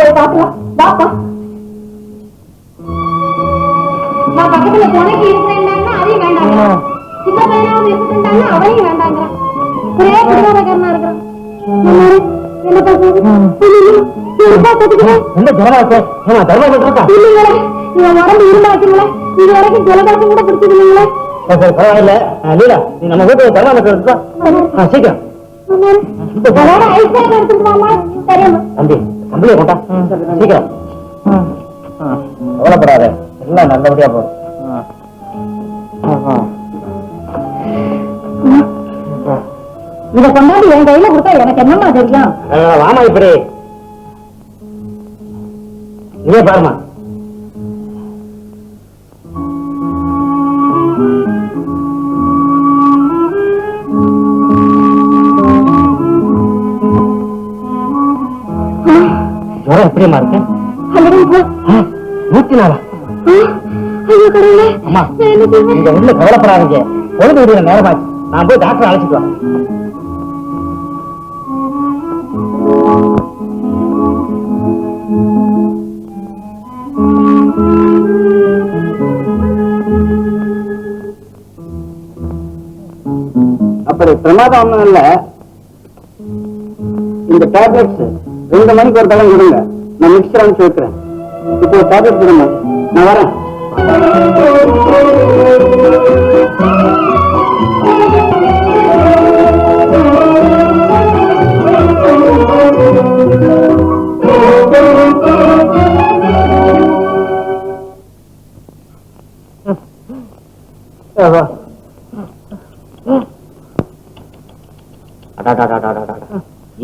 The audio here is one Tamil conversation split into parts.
போய் பார்க்கலாம். வாப்பா. நான் பக்கத்துல துணைக்கு இருக்கிறேன்னா அதையும் வேண்டாம் சின்ன பையனாவது இருக்கிறாங்க அவனையும் வேண்டாங்கிறான் ஒரே குடிகாரக்காரனா இருக்கிறான். என்ன பாக்குறது என்னப்பா கத்துக்கிறேன் ரொம்ப ஜனமா இருக்கு ஏமா தர்மம் இருக்கா இல்லைங்களே இவன் உடம்பு இருந்தாச்சுங்களே இது வரைக்கும் ஜலதோஷம் கூட பிடிச்சது இல்லைங்களே சரி பரவாயில்ல. ஆ, லீலா நீ நம்ம வீட்டு தர்மம் இருக்கா ஆ, சீக்கிரம். அதோட ஐஸ்கிரீம் எடுத்துட்டு வாமா. சரியாம்மா தம்பி. தம்பியை கொண்டா சீக்கிரம். கவலைப்படாத. எல்லாம் நல்லபடியா போகும் இத கொண்டாடி என் கையில கொடுத்தா எனக்கு என்னமா தெரியும்? வாமா இப்படி. இதே பாருமா எப்படிமா இருக்கு நூத்தி நாலா அம்மா நீங்க உள்ள கவலைப்படாதீங்க. பொழுது விடுற நேரமாச்சு. நான் போய் டாக்டர் அழைச்சிட்டு வரேன். அப்படி பிரமாதம் இல்ல. இந்த டேப்லெட்ஸ் ரெண்டு மணிக்கு ஒரு தடவை கொடுங்க. நான் மிக்சர் அனுப்பிச்சு வைக்கிறேன் இப்போ டேப்லெட் கொடுங்க நான் வரேன்.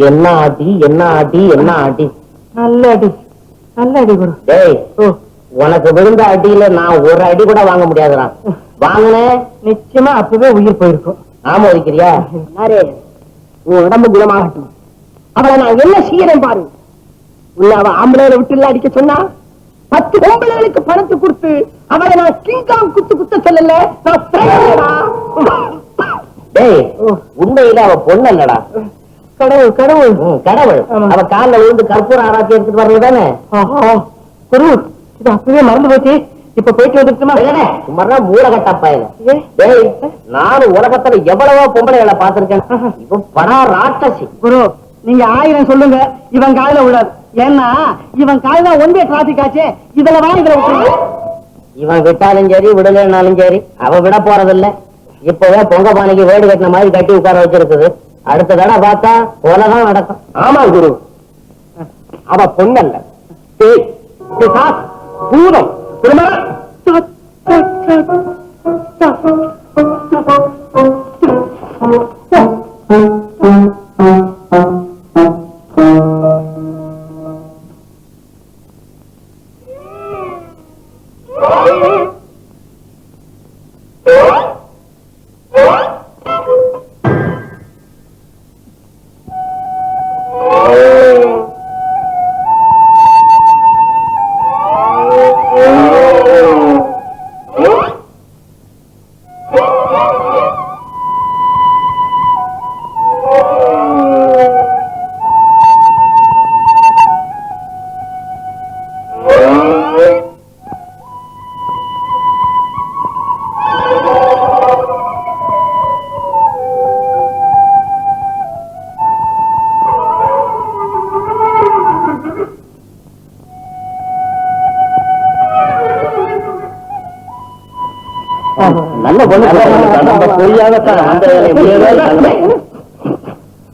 என்ன ஆட்டி என்ன ஆட்டி என்ன ஆட்டி நல்ல அடி நல்ல அடி குரு. டேய் உனக்கு விழுந்த அடியில நான் ஒரு அடி கூட வாங்க முடியாதுடா. வாங்கினேன் நிச்சயமா அப்பவே உயிர் போயிருக்கும். நாம ஒதுக்கிறியா? உன் உடம்பு குணமாகட்டும். அவளை நான் என்ன செய்யறேன் பாரு. உன்னை அவ ஆம்பளையில விட்டு இல்ல அடிக்க சொன்னா பத்து பொம்பளைகளுக்கு பணத்தை கொடுத்து அவளை நான் கிங்காங் குத்து குத்த சொல்லல நான். டேய் உண்மையில அவ பொண்ணு இல்லடா கடவுள் கடவுள். கடவுள். அவ கால்ல விழுந்து கற்பூர ஆராய்ச்சி எடுத்துட்டு வர்றது தானே? குரு இது அப்பவே மறந்து போச்சு. இப்ப போயிட்டு வந்துட்டுமா சும்மா மூலகட்ட பயல. நானும் உலகத்துல எவ்வளவோ பொம்பளைகளை பார்த்திருக்கேன். இவ படா ராட்சசி. குரு நீங்க ஆயிரம் சொல்லுங்க. இவன் காதுல விடாது ஏன்னா இவன் காதுல ஒன்றே டிராபிக் ஆச்சே. இதுல வா இதுல. இவன் விட்டாலும் சரி விடலைனாலும் சரி அவ விட போறதில்ல. இப்பவே பொங்க பானைக்கு வேடு கட்டின மாதிரி கட்டி உட்கார வச்சிருக்குது. அடுத்த தடவை பார்த்தா கொலைதான் நடக்கும். ஆமா குரு. அவ பொண்ணல்ல. பேய் பூதம். திரும்ப. நல்ல பொண்ணு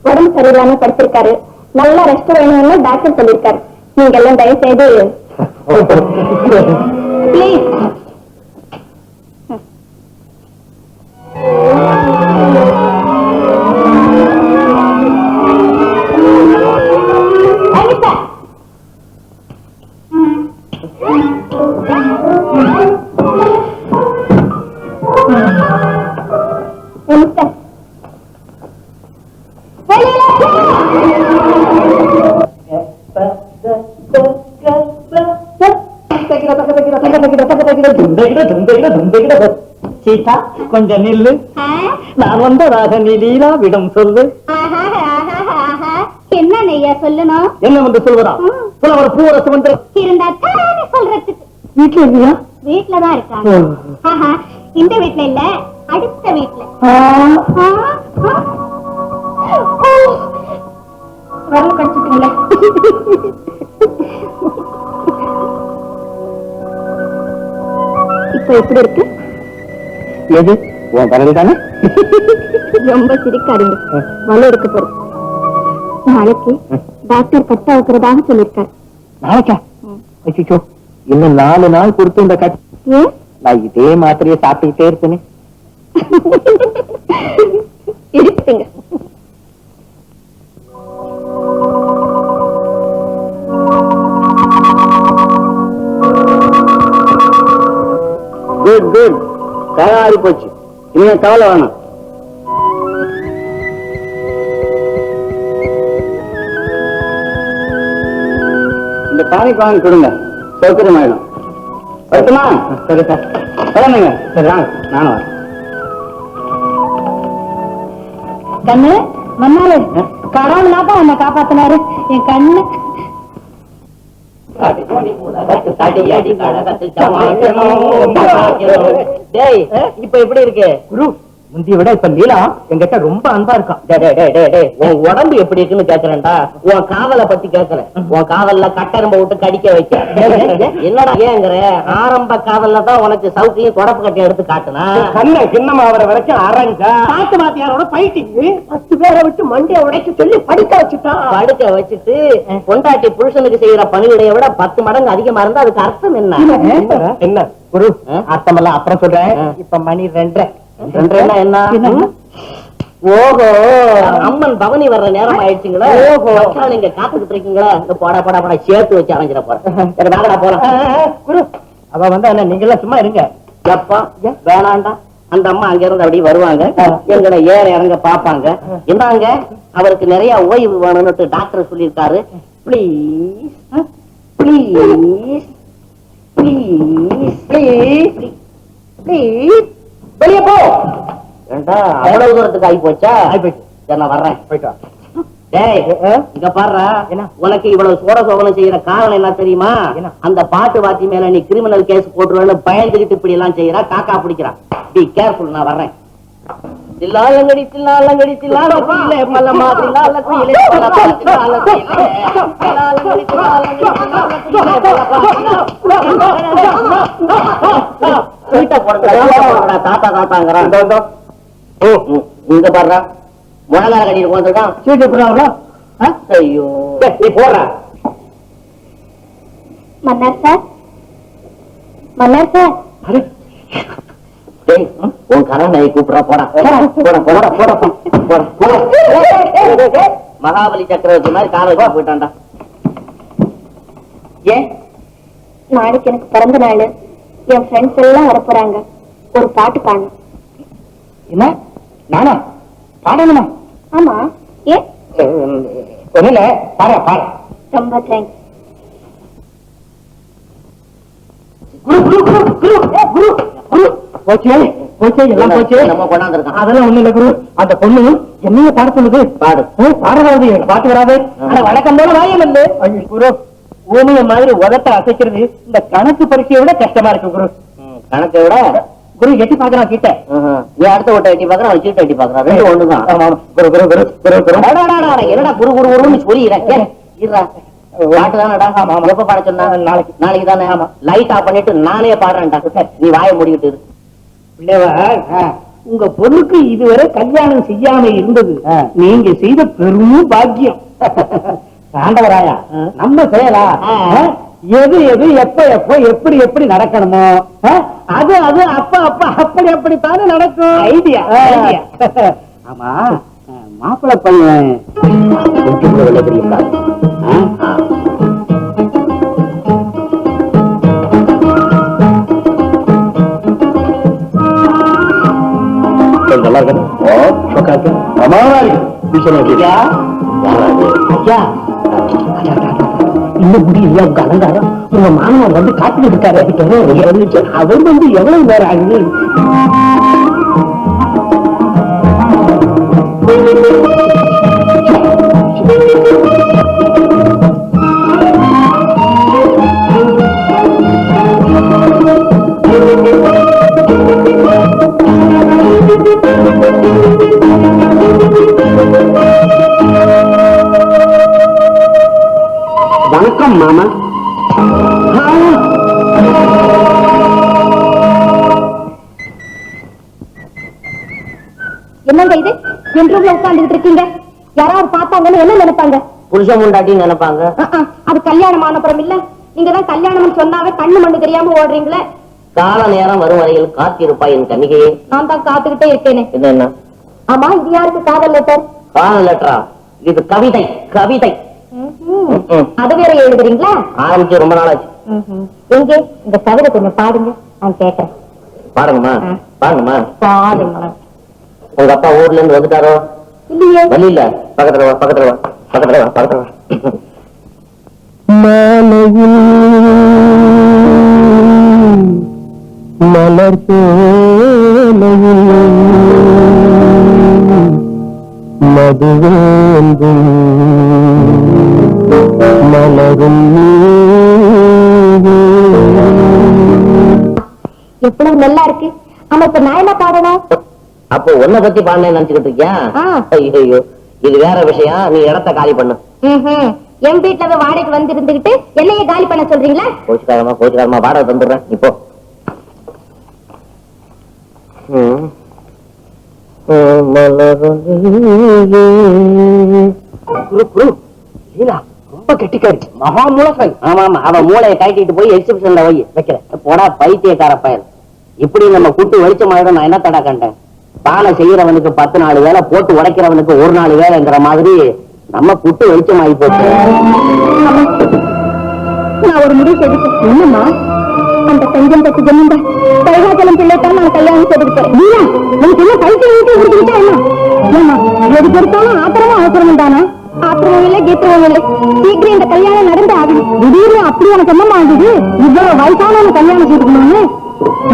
உடம்பு சரியில்லாம படுத்திருக்காரு. நல்லா ரெஸ்ட் வேணும்னு டாக்டர் சொல்லிருக்காரு நீங்க எல்லாம் தயவு செய்து சீதா கொஞ்சம் நில்லு. நான் வந்ததாக நீ லீலாவிடம் சொல்லு. என்ன நெய்யா சொல்லணும்? என்ன வந்து சொல்வதா. புலவர் பூவரசு வந்து இருந்தா தானே சொல்றதுக்கு. வீட்டுல இருந்தியா வீட்டுலதான் இருக்காங்க இந்த வீட்டுல இல்ல அடுத்த வீட்டுல வரல கடிச்சுட்டுங்களே. இப்ப எப்படி இருக்கு? எது? உன் பரல் தானே? ரொம்ப சிரிக்காதீங்க. வலு இருக்க போறோம் நாளைக்கு டாக்டர் கட்ட வைக்கிறதாக சொல்லியிருக்காரு. நாளைக்கா? அச்சோ இன்னும் நாலு நாள் கொடுத்து இந்த கட் நான் இதே மாத்திரையை சாப்பிட்டுக்கிட்டே இருப்பேனே. இருக்குங்க தயாரி போச்சு இனிமே கவலை வேணாம் இந்த டானிக் வாங்கி கொடுங்க சௌகரியமாயிடும் வருத்தமா சரி சார் கிளம்புங்க சரி வாங்க நானும் வரேன் கண்ணு மன்னாலே கடவுள்னா தான் உன்னை காப்பாத்தினாரு என் கண்ணு டேய் இப்ப எப்படி இருக்கு? குரு முந்திய விட இப்ப லீலா என்கிட்ட ரொம்ப அன்பா இருக்கான். டேய், டேய், டேய், டேய், உன் உடம்பு எப்படி இருக்குன்னு கேக்குறேன்டா. உன் காதலை பத்தி கேக்குறேன். உன் காதல்ல கட்டரம்ப விட்டு கடிக்க வைக்க. என்னடா ஏங்கிற? ஆரம்ப காதல்ல தான் உனக்கு சவுக்கையும் தொடப்பு கட்டி எடுத்து காட்டுனா? கண்ண சின்னமா ஆவற வரைக்கும் அரைஞ்சா? பாட்டு மாத்தியாரோட பைட்டிங் பத்து பேரை விட்டு மண்டைய உடைக்க சொல்லி படிக்க வச்சுட்டான் படுக்க வச்சுட்டு பொண்டாட்டி புருஷனுக்கு செய்யற பணிவிடைய விட பத்து மடங்கு அதிகமா இருந்தா அதுக்கு அர்த்தம் என்ன? என்ன? குரு ஆ? அர்த்தமெல்லாம் அப்புறம் சொல்றேன். இப்ப மணி ரெண்டரை. என்ன? ஓஹோ. அம்மன் பவனி வர்ற நேரம் ஆயிடுச்சுங்களா ஓஹோ. நீங்க காத்துக்கிட்டு இருக்கீங்களா? இந்த போடா போடா போடா சேர்த்து வச்சு அலைஞ்சிட போறேன். சரி வாங்கடா போலாம். குரு. அவ வந்து என்ன நீங்க எல்லாம் சும்மா இருங்க. எப்பா? வேணாண்டா. அந்த அம்மா அங்க இருந்து அப்படியே வருவாங்க. எங்களை ஏற இறங்க பாப்பாங்க என்னங்க அவருக்கு நிறைய ஓய்வு வேணும்னு டாக்டர் சொல்லியிருக்காரு. Please please please please please வெளியே போ ஏண்டா அவ்வளவு தூரத்துக்கு ஆகி போச்சா ஆகி போச்சு. சரி நான் வர்றேன் போயிட்டு. டேய்? இங்க என்ன? உனக்கு இவ்வளவு சோட சோகனம் செய்யற காரணம் என்ன தெரியுமா என்ன? அந்த பாட்டு வாத்தி மேல நீ கிரிமினல் கேஸ் போட்டுருவேன்னு பயந்துகிட்டு இப்படி எல்லாம் செய்யறா காக்கா பிடிக்கிறான் பி கேர்ஃபுல் நான் வர்றேன் தில்லாலங்கடி தில்லாலங்கடி தில்லாலங்கடியிலே பல மாதிரி தில்லாலக்குயிலே. தில்லாலங்கடி தில்லாலக்குயிலே தாத்தா தாத்தாங்கிறான் இங்க பாருடா முழங்கால கட்டிட்டு போந்திருக்கான் சீட்டு போடுறாங்களா? ஐயோ நீ சார் மன்னர் சார் உன் கரணை கூப்பிடுறா போடா போடா போடா போடா போடா போடா போடா மகாபலி சக்கரவர்த்தி மாதிரி காலை வச்சு போயிட்டான்டா ஏன் நாளைக்கு எனக்கு பிறந்த நாள். என் ஃப்ரெண்ட்ஸ் எல்லாம் வர போறாங்க ஒரு பாட்டு பாடணும் என்ன? நானா? பாடணுமா? ஆமா. ஏன் பாரு பாரு ரொம்ப தேங்க்ஸ் குரு குரு குரு குரு குரு. போச்சே போச்சே எல்லாம் போச்சே. நம்ம கொண்டாந்துருக்கான். அதெல்லாம் ஒண்ணு இல்ல குரு. அந்த பொண்ணு என்னைய பாட சொல்லுது. பாடு. ஏ, பாட வராது எனக்கு பாட்டு வராது. ஆனா வழக்கம் போல வாயம் இல்ல குரு ஊமைய மாதிரி உதட்ட அசைக்கிறது இந்த கணக்கு பரீட்சையை விட கஷ்டமா இருக்கு குரு. கணக்கை விட? குரு எட்டி பாக்குறான் கிட்ட. நீ அடுத்த ஓட்ட எட்டி பாக்குறான் அவன் சீட்டை எட்டி பாக்குறான் ரெண்டு ஒண்ணுதான். என்னடா குரு குரு குருன்னு சொல்லிடுறேன் ஏ, இருடா. பாட்டு தானடா ஆமா, ஆமா. எப்ப பாட சொன்னா? நாளைக்கு. நாளைக்கு தானே ஆமா. லைட் ஆஃப் பண்ணிட்டு நானே பாடுறேன்டா. நீ வாயை மூடிக்கிட்டு. பிள்ளைவர் உங்க பொண்ணுக்கு இதுவரை கல்யாணம் செய்யாம இருந்தது. நீங்க செய்த பெரும் பாக்கியம். ஆண்டவராயா நம்ம செய்யலா? எது எது எப்ப எப்ப எப்படி எப்படி நடக்கணுமோ? அது அது அப்ப அப்ப அப்படி அப்படித்தானே நடக்கும். ஐடியா ஆமா. மாப்பிள்ள பண்ண ஐயா. இன்னும் முடியலையா உங்க அலங்காரம். உங்க மாணவன் வந்து காத்துக்கிட்டு இருக்காரு. அவர் வந்து எவ்வளவு நேரம் ஆகுது? மாமா. என்னங்க இது? என் ரூம்ல உட்கார்ந்துட்டு இருக்கீங்க. யாராவது பார்த்தாங்கன்னு என்ன நினைப்பாங்க? புருஷன் முண்டாட்டின்னு நினைப்பாங்க. அது கல்யாணம் ஆனப்புறம் இல்ல. நீங்க தான் கல்யாணம்னு சொன்னாவே கண்ணு மண்ணு தெரியாம ஓடுறீங்களே. கால நேரம் வரும் வரையில் காத்திருப்பாய் என் கன்னிகையே நான் தான் காத்துக்கிட்டே இருக்கேனே. இது என்ன? ஆமா இது யாருக்கு காதல் லெட்டர் கால லெட்டரா இது கவிதை கவிதை. அது வேற எழுதுறீங்களா? ஆரம்பிச்சு ரொம்ப நாளாச்சு. எங்க? இந்த கவிதை கொஞ்சம் பாடுங்க நான் கேட்கறேன் பாருங்கம்மா. பாருங்கம்மா. பாடுங்க உங்க அப்பா ஊர்ல இருந்து வந்துட்டாரோ? இல்லையே. வழி இல்ல. பக்கத்துல வா பக்கத்துல வா பக்கத்துல வா பக்கத்துல வா. மாலையில் மலர் சோலையில் உன்னை பத்தி பாடினேன்னு நினைச்சுக்கிட்டு இருக்கியா. ஐயோ இது வேற விஷயம். நீ இடத்த காலி பண்ணு. என் வீட்டுல போய் வாடகைக்கு வந்து இருந்துகிட்டு என்னைய காலி பண்ண சொல்றீங்களா? கோச்சுக்காரமா கோச்சுக்காரமா வாடகை தந்துடுறேன். இப்போ ரொம்ப கெட்டிக்காரி மகா மூலக்கல் ஆமா ஆமா அவன் மூளையை கட்டிட்டு போய் எக்ஸிபிஷன்ல வை. வைக்கிறேன் போடா பைத்தியக்கார பயல். இப்படி நம்ம கூட்டு வெளிச்சமாயிடும் நான் என்ன தடா கண்டேன்? பாலை செய்யறவனுக்கு பத்து நாலு வேலை போட்டு உடைக்கிறவனுக்கு ஒரு நாலு வேலைங்கிற மாதிரி நம்ம புட்டு வெளிச்சமாயி போச்சு. நான் ஒரு முடிவு செய்துட்டேன் என்னம்மா? அந்த செஞ்சம் பத்து ஜமீன்தா கைகாச்சலம் பிள்ளைத்தான் நான் கல்யாணம் செய்துட்டு நீயா? உனக்கு என்ன பைத்தியம் வீட்டு கொடுத்துக்கிட்டா என்ன? ஏமா எது பொறுத்தாலும் ஆத்திரமும் அவசரமும் தானா? ஆத்திரமும் இல்லை கீத்திரமும் இல்லை. சீக்கிரம் இந்த கல்யாணம் நடந்து ஆகணும். திடீர்னு அப்படி உனக்கு என்னமா ஆகுது? இவ்வளவு வயசான கல்யாணம் செய்துக்கணும்னு?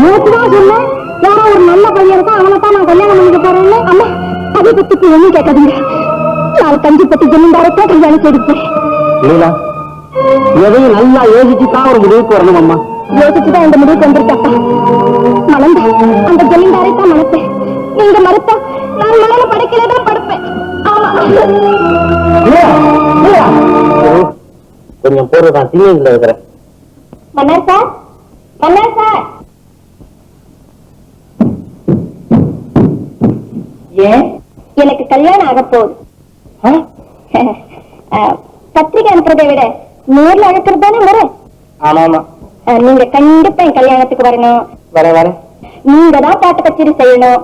நேற்று தான் சொன்னேன் யாரோ ஒரு நல்ல பையன் இருக்கா அவனை தான் நான் கல்யாணம் பண்ணிக்க போறேன்னு. அம்மா அதை பத்தி ஒண்ணும் கேட்காதீங்க. நான் கஞ்சி பத்தி ஜமீன்தாரத்தான் கல்யாணம் செய்து போறேன் லீலா எதையும் நல்லா யோசிச்சு தான் ஒரு முடிவுக்கு வரணும் அம்மா. யோசிச்சுதான் இந்த முடிவுக்கு வந்திருக்கப்பா மணந்த அந்த ஜமீன்தாரை தான் மனப்பேன் நீங்க மறுத்தா நான் மணல படுக்கையில தான் படுப்பேன். ஆமா. கொஞ்சம் பொருள் தான் திண்ணில இருக்கிறேன். மன்னர் சார் மன்னர் சார். ஏன்? எனக்கு கல்யாணம் ஆக போகுது. அஹ், பத்திரிக்கை அனுப்புறதை விட நேர்ல அழைக்கிறது தானே முறை? ஆமா ஆமா நீங்க கண்டிப்பா என் கல்யாணத்துக்கு வரணும். வர வர நீங்க தான் பாட்டு கச்சேரி செய்யணும்.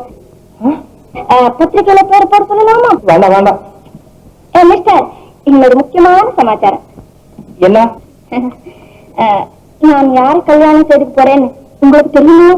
அஹ், பத்திரிக்கையில பேர் போட சொல்லலாமா? வேண்டாம் வேண்டாம். மிஸ்டர் இன்னொரு முக்கியமான சமாச்சாரம். என்ன? நான் யாரை கல்யாணம் செய்துக்க போறேன்னு உங்களுக்கு தெரியுமா?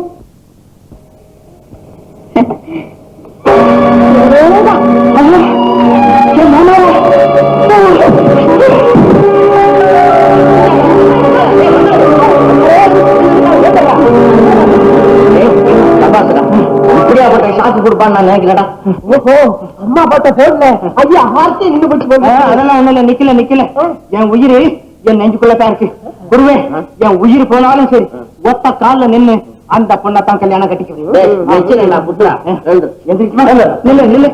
நான் நினைக்கிறேன்டா ஓஹோ அம்மா பார்த்த போடல ஐயா ஹார்ட்டே நின்று போச்சு போல. அதெல்லாம் நிக்கல நிக்கல. என் உயிர் என் நெஞ்சுக்குள்ள தான் இருக்கு. குருவே என் உயிர் போனாலும் சரி ஒத்த கால்ல நின்னு அந்த பொண்ணை தான் கல்யாணம் கட்டிக்க. எந்திரிக்குமா? நில்லு நில்லு.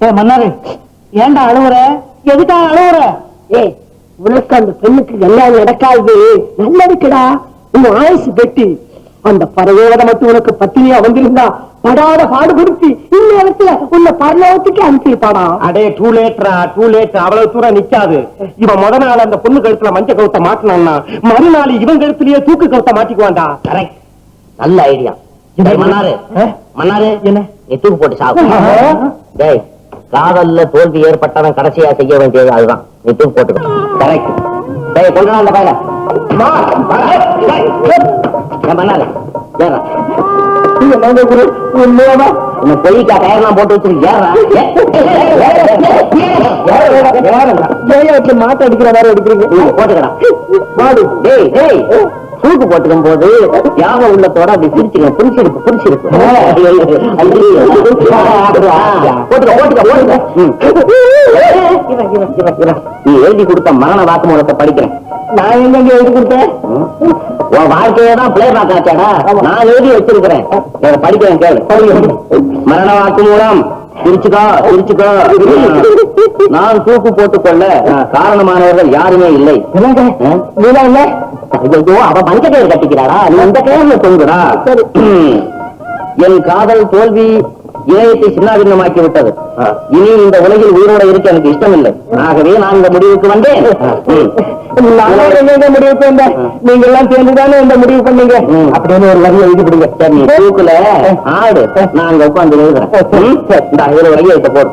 ஏ மன்னாரு ஏன்டா அழுவுற? எதுக்கா அழுவுற? ஏய் உனக்கு அந்த பெண்ணுக்கு கல்யாணம் நடக்காது. நல்லதுக்குடா. உன் ஆயுசு பெட்டி அந்த பறவையோட மட்டும் உனக்கு பத்தினியா வந்திருந்தா படாத பாடுபடுத்தி இந்த இடத்துல உன்னை பரலோகத்துக்கு அனுப்பியிருப்பாடா அடே டூ லேட்ரா டூ லேட் அவ்வளவு தூரம் நிக்காது. இவன் முத நாள் அந்த பொண்ணு கழுத்துல மஞ்ச கவுத்த மாட்டினான்னா மறுநாள் இவன் கழுத்துலயே தூக்கு கவுத்த மாட்டிக்குவான்டா. கரெக்ட் நல்ல ஐடியா டேய், மன்னாரு? மன்னாரு என்ன? நீ தூக்கு போட்டு சாவு ஆ? டேய் காதல்ல தோல்வி ஏற்பட்டவன் கடைசியா செய்ய வேண்டியது அதுதான். நீ தூக்கு போட்டுக்க. கரெக்ட் டேய் கொண்டு அந்த பையல ஏன் மன்னாரு ஏறா உண்மையாவா என்ன பொய்க்கா டயர்லாம் போட்டு வச்சிருக்கீங்க மாத்த அடிக்கிற மாதிரி எடுக்கிறீங்க போட்டுக்கடா பாடு டேய் டேய் சூட்டு போட்டுக்கும் போது தியாக உள்ளத்தோட அப்படி பிரிச்சுக்க புரிச்சிருக்கு புரிச்சிருக்கு போட்டுக்க போட்டுக்க போட்டுக்க. நீ எழுதி கொடுத்த மரண வாக்குமூலத்தை படிக்கிறேன். நான் எங்க எழுதி கொடுத்தேன். உன் வாழ்க்கையை தான் பிளே பார்க்காச்சாடா நான் எழுதி வச்சிருக்கிறேன். படிக்கிறேன் கேளு. மரண வாக்குமூலம். சிரிச்சுக்கோ சிரிச்சுக்கோ நான் தூக்கு போட்டுக்கொள்ள காரணமானவர்கள் யாருமே இல்லை. இல்ல ஐயோ அவ நீ இந்த கயிறுல தொங்குடா என் காதல் தோல்வி இணையத்தை சின்னாபின்னமாக்கி விட்டது இனி இந்த உலகில் உயிரோட இருக்க எனக்கு இஷ்டமில்லை. ஆகவே நான் இந்த முடிவுக்கு வந்தேன். ம். நானே எங்க முடிவு பண்ணேன் நீங்க எல்லாம் சேர்ந்துதானே இந்த முடிவு பண்ணீங்க. அப்படின்னு ஒரு வரி எழுதி கொடுங்க சரி தூக்குல ஆடு. நான் அங்க உட்கார்ந்து எழுதுறேன்? இந்தா, ஒரு ஐயா போடு.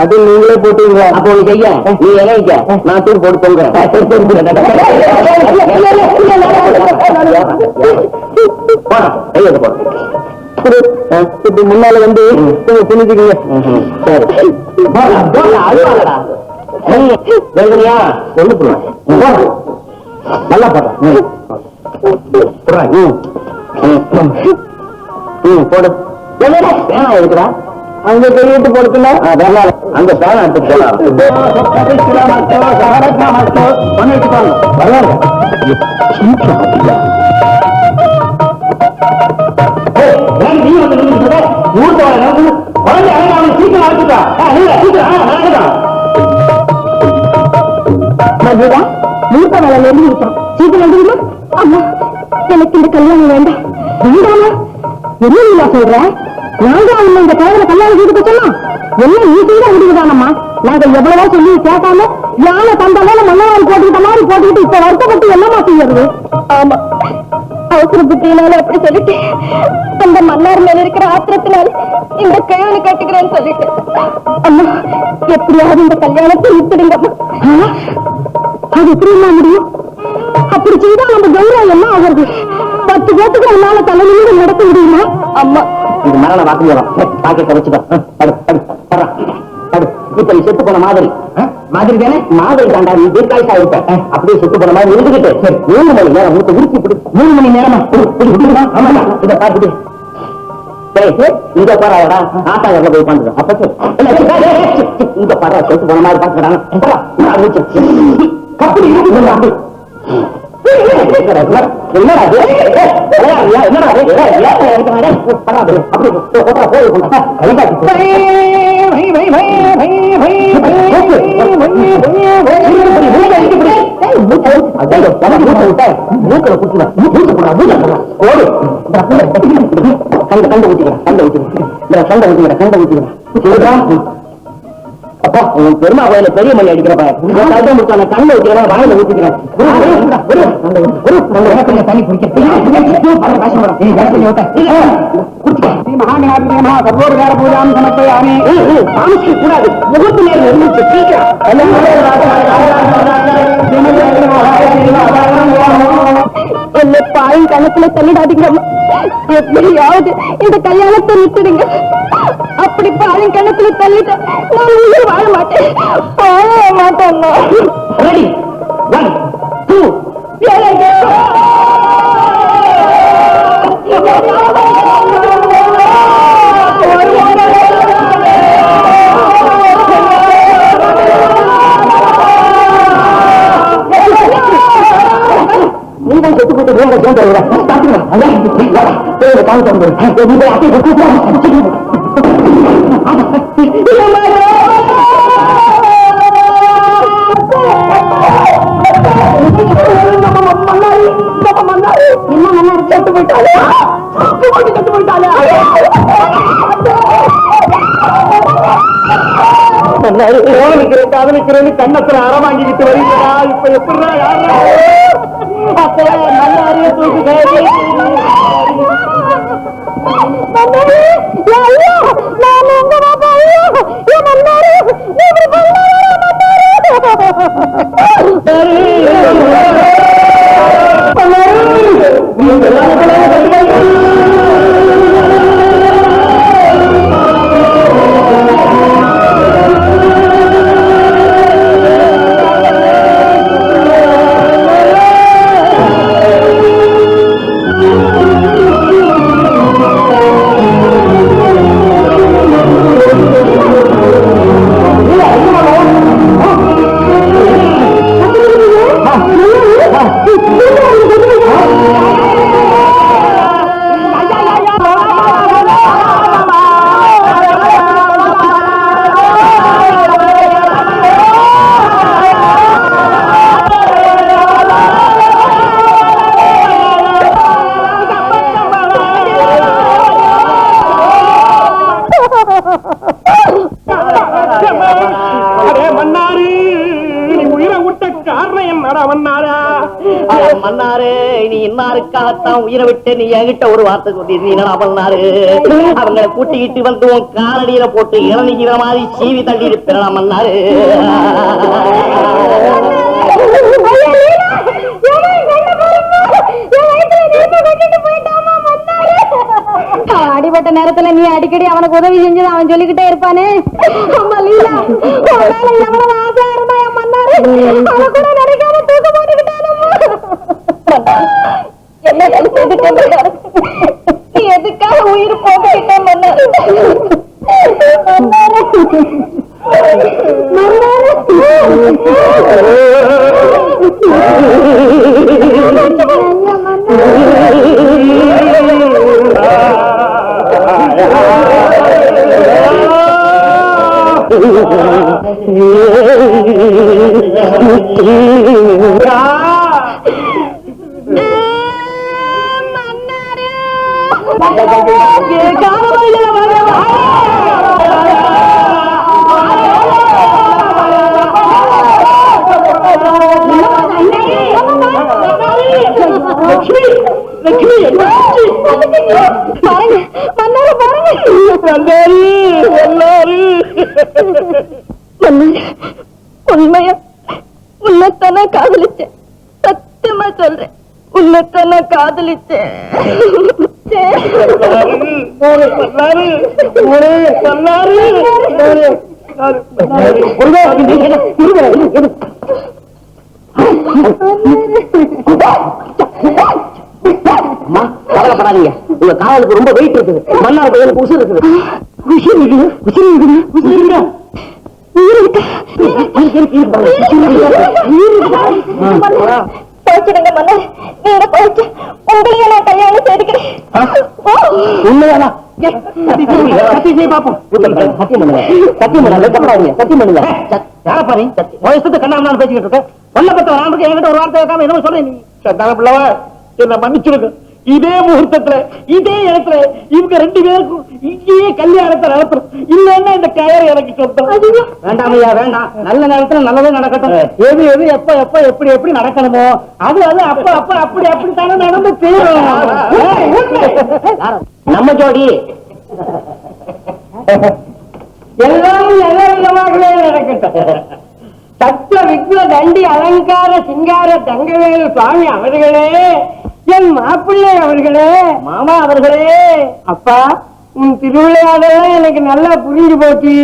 அது நீங்களே போட்டீங்களா? அப்போ நீ செய்ய. நீ இணைக்க. நான் தூக்கு போட்டு தொங்குறேன். கையெழுத்து போடு. இப்படி முன்னால வந்து நீங்க புரிஞ்சுக்கீங்க சரி. போடா, போடா, அழுவாதடா. ம், எழுதுனியா? கொண்டு போடுவேன். போடா. நல்லா போடுறா. ம். போடுறா. ம். மதுரா மூத்த வேலை விட்டான் சீக்கிரம் எழுதுமா அம்மா எனக்கு இந்த கல்யாணம் வேண்டாம். வேண்டாமா? என்ன நீலா சொல்ற? நாங்க அவங்க இந்த கல்யாணம் கல்யாணம் செய்து சொன்னோம் என்ன நீ செய்த முடிவுதானம்மா? நாங்க எவ்வளவோ சொல்லி கேட்காம யானை தந்தாலும் மன்னவாரி போட்டுக்கிட்ட மாதிரி போட்டுக்கிட்டு இப்ப வருத்தப்பட்டு என்னமா செய்யறது? ஆமா அவசர புத்தியினால அப்படி சொல்லிட்டு அந்த மன்னார் மேல இருக்கிற ஆத்திரத்தினால இந்த கிழவனை கட்டுக்கிறேன்னு சொல்லிட்டு. அம்மா எப்படியாவது இந்த கல்யாணத்தை நிறுத்திடுங்கம்மா ஆ? அது எப்படி முடியும்? அப்படி செய்தா நம்ம கௌரவம் என்ன ஆகுறது? பத்து பேத்துக்கு உன்னால தலை நிமிடம் நடத்த முடியுமா? அம்மா இது மரண வாக்குமூலம். பாக்கெட்டை வச்சுக்கோ இப்ப செத்து போன மாதிரி? மாதிரி தானே மாதிரி தாண்டா நீ தீர்க்காயுசா இருப்ப அப்படியே சுத்து போன மாதிரி இருந்துகிட்டு சரி மூணு மணி நேரம் மூத்த உருக்கி பிடி மூணு மணி நேரமா ஆமாடா இதை பார்த்துட்டு இங்க போறாடா ஆட்டா எவ்வளவு போய் அப்ப இங்க பாரு செத்து போன மாதிரி பாக்குறாங்க அப்படி இருக்கு என்னடா என்னடா என்னடா மூக்குல குத்துவ. மூச்சு போடா, மூச்சை போடா. ஓடு. கண்ட கண்ட ஊத்திக்கிறேன் கண்ட ஊத்திக்கிறேன் இந்த கண்ட ஊத்திக்கிறேன் கண்ட ஊத்திக்கிறேன் அப்பா உன் பெருமா கோயில பெரிய மணி அடிக்கிறப்ப முடிச்சான கண்ணை ஊத்திக்கிறேன் வாயில ஊத்திக்கிறேன் தண்ணி குடிக்க கூடாது முகத்து நேரம் இருந்துச்சு என்னை பாயும் கணக்குல தள்ளிடாதீங்க எப்படியாவது இந்த கல்யாணத்தை நிறுத்திடுங்க. அப்படி பாயும் கணக்குல தள்ளிட்டா நான் உயிர் வாழ மாட்டேன். வாழ மாட்டேன் அத்தை கூப்பிட்டு வா. என்ன மன்னா செத்து போயிட்டாலே செத்து காதலிக்கிறேன்னு கண்ணத்துல அறம் வருகிறா இப்ப எப்படி நல்ல அறிய தூக்கு மன்னாரு தான் உயிரை விட்டு நீ என்கிட்ட ஒரு வார்த்தை சொல்லியிருந்தீங்களா மன்னாரு அவங்களை கூட்டிக்கிட்டு வந்து உன் காலடியில போட்டு இளநீக்கிற மாதிரி சீவி தள்ளி இருப்பிடலாம் அண்ணாரு அடிபட்ட நேரத்துல நீ அடிக்கடி அவனுக்கு உதவி செஞ்சது அவன் சொல்லிக்கிட்டே இருப்பானே. அம்மா லீலா எவ்வளவு ஆசை இருந்தா என் மன்னாரு அவ கூட நினைக்காம தூக்க போட்டுக்கிட்டானம்மா. என்ன வேலை செய்துட்டேன் மன்னாரு? நீ எதுக்காக உயிர் போட்டுக்கிட்டேன் மன்னாரு உண்மையா உள்ளத்தான காதலிச்சேன் சத்தியமா சொல்றேன் உள்ளத்தான காதலிச்சேன் கவலைப்படாதீங்க. உங்க காவலுக்கு ரொம்ப வெயிட் இருக்குது. மன்னார் பையனுக்கு உசுர் இருக்குது. உசுர் இருக்குது உசுர் இருக்குது உசுர் இருக்குதா? போச்சுடுங்க மன்னர். நீங்க போச்சு உங்களையே நான் கல்யாணம் செய்துக்கிறேன். உண்மையானா இதே முகூர்த்தத்துல இதே இடத்துல இவங்க ரெண்டு பேருக்கும் இங்கேயே கல்யாணத்தை நடத்தணும். இல்லன்னா இந்த கயர் எனக்கு சொந்தம் வேண்டாம் ஐயா வேண்டாம். நல்ல நேரத்துல நல்லதே நடக்கட்டும். எது எது எப்ப எப்ப எப்படி எப்படி நடக்கணுமோ அது அது அப்ப அப்ப அப்படி அப்படித்தானே நடந்து தீரும். நம்ம ஜோடி. எல்லாம் நல்ல விதமாகவே நடக்கட்டும். சத்த விக்ன தண்டி அலங்கார சிங்கார தங்கவேல் சுவாமி அவர்களே என் மாப்பிள்ளை அவர்களே மாமா அவர்களே. அப்பா உன் திருவிளையாடெல்லாம் எனக்கு நல்லா புரிஞ்சு போச்சு.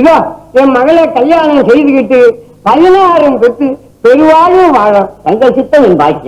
இதோ என் மகளை கல்யாணம் செய்துகிட்டு பதினாறும் பெற்று பெருவாழும் வாழும் தங்கள் சித்தம் என் பாக்கியம்.